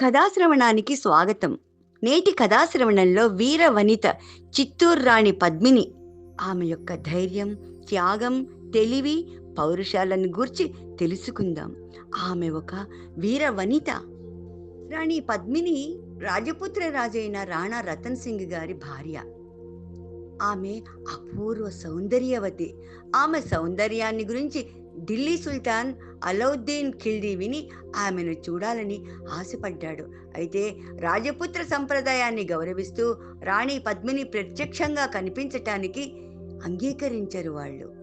కథాశ్రవణానికి స్వాగతం. నేటి కథాశ్రవణంలో వీర వనిత చిత్తూరు రాణి పద్మిని. ఆమె యొక్క ధైర్యం త్యాగం తెలివి పౌరుషాలను గూర్చి తెలుసుకుందాం. ఆమె ఒక వీర వనిత. రాణి పద్మిని రాజపుత్ర రాజైన రాణా రతన్ సింగ్ గారి భార్య. ఆమె అపూర్వ సౌందర్యవతి. ఆమె సౌందర్యాన్ని గురించి ఢిల్లీ సుల్తాన్ అలౌద్దీన్ ఖిల్జీ విని ఆమెను చూడాలని ఆశపడ్డాడు. అయితే రాజపుత్ర సంప్రదాయాన్ని గౌరవిస్తూ రాణి పద్మిని ప్రత్యక్షంగా కనిపించటానికి అంగీకరించరు వాళ్ళు.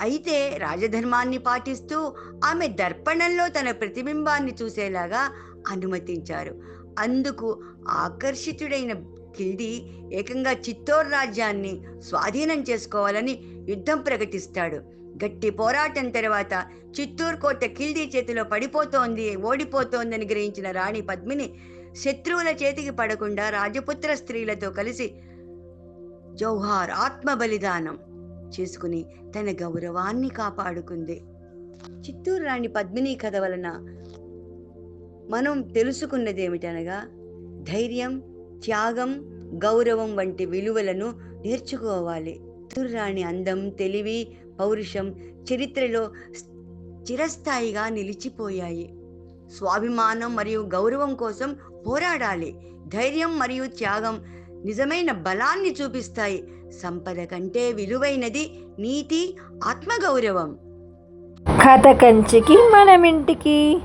అయితే రాజధర్మాన్ని పాటిస్తూ ఆమె దర్పణంలో తన ప్రతిబింబాన్ని చూసేలాగా అనుమతించారు. అందుకు ఆకర్షితుడైన కిల్ది ఏకంగా చిత్తోర్ రాజ్యాన్ని స్వాధీనం చేసుకోవాలని యుద్ధం ప్రకటిస్తాడు. గట్టి పోరాటం తర్వాత చిత్తూరు కోట కిల్దీ చేతిలో పడిపోతోంది ఓడిపోతోందని గ్రహించిన రాణి పద్మిని శత్రువుల చేతికి పడకుండా రాజపుత్ర స్త్రీలతో కలిసి జౌహార్ ఆత్మ బలిదానం చేసుకుని తన గౌరవాన్ని కాపాడుకుంది. చిత్తూరు రాణి పద్మిని కథ వలన మనం తెలుసుకున్నది ఏమిటనగా ధైర్యం త్యాగం గౌరవం వంటి విలువలను నేర్చుకోవాలి. చిత్తూరు రాణి అందం తెలివి పౌరుషం చరిత్రలో చిరస్థాయిగా నిలిచిపోయాయి. స్వాభిమానం మరియు గౌరవం కోసం పోరాడాలి. ధైర్యం మరియు త్యాగం నిజమైన బలాన్ని చూపిస్తాయి. సంపద కంటే విలువైనది నీతి ఆత్మగౌరవం. కథ కంచికి మనమింటికి.